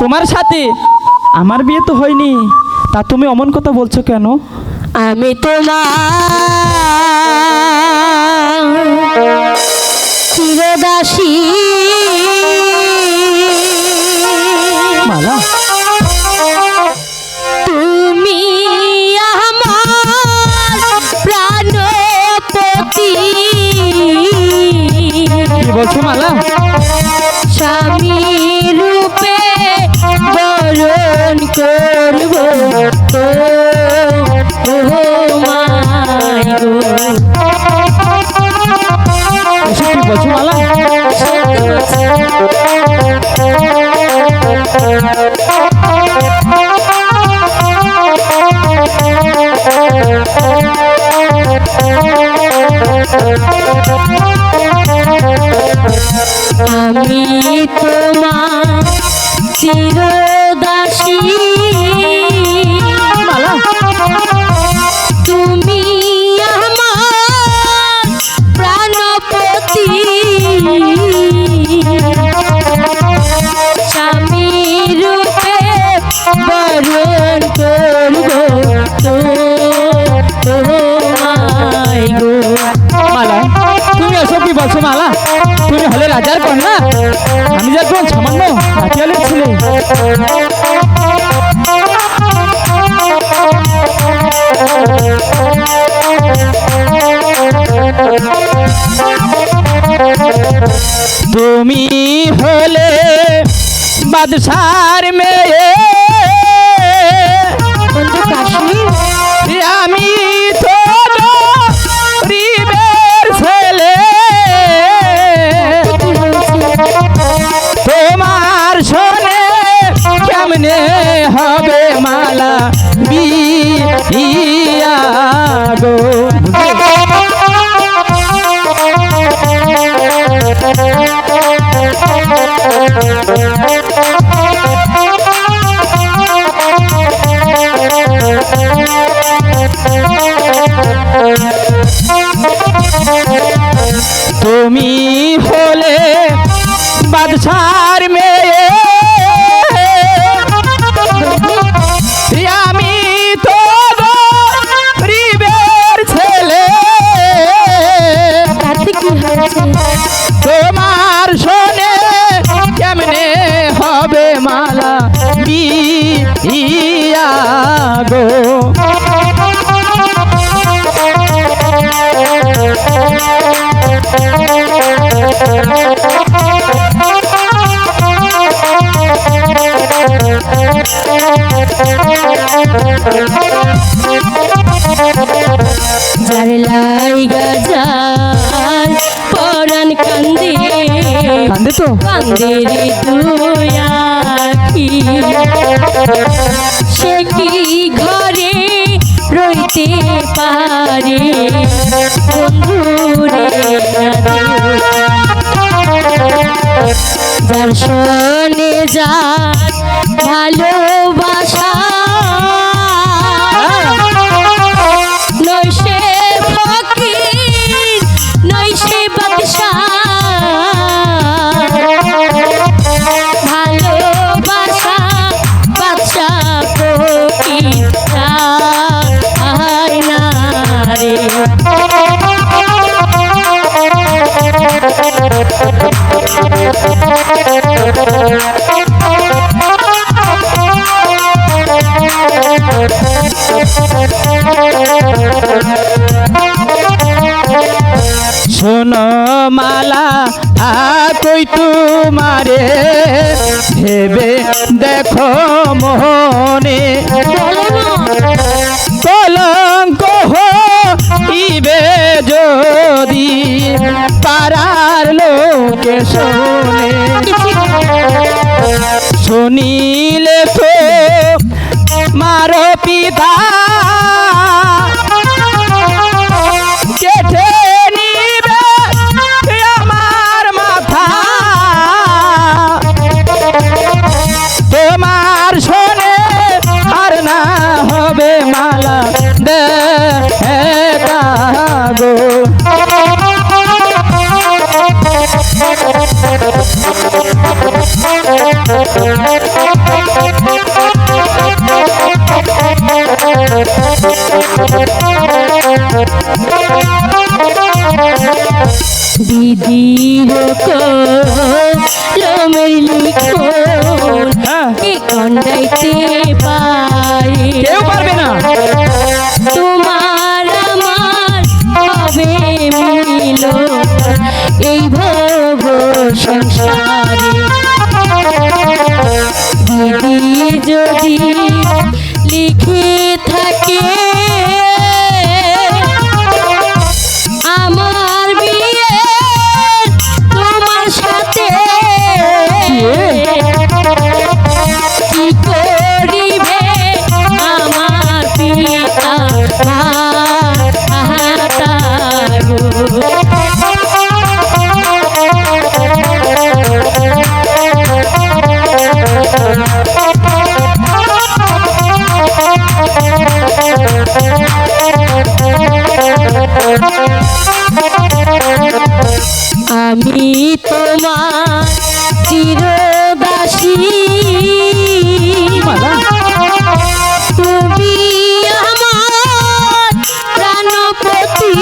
তোমার সাথে? আমার বিয়ে তো হয়নি। তা তুমি অমন কথা বলছো কেন? আমি তোমার চিরদাসী গো এসব কি বলছো মালা সত্যি বলছি। আমি তোমার চিরদাসী হলে কন্যা আমি যে সামান্য রাজিয়ালের ছেলে তুমি হলে বাদশার মেয়ে। আমি তো বিয়া গো। যার লাইগা যায় পরাণ কান্দে। কান্দে তো? কান্দে রে তুই আখি সে কি ঘরে রইতে পারে। বন্ধুরে দর্শনে যা যার শোনো মালা কই তোমারে। ভেবে দেখো মোহনে। কলঙ্ক ইবে যদি পারার লোকে শোনে। শুনিলে তো মারো পিতা দিদির কলমের লিখন হ্যাঁ। এ কন্ডাইতে পা yeah. আমি তোমার চিরদাসী। তুমি আমার প্রাণপতি।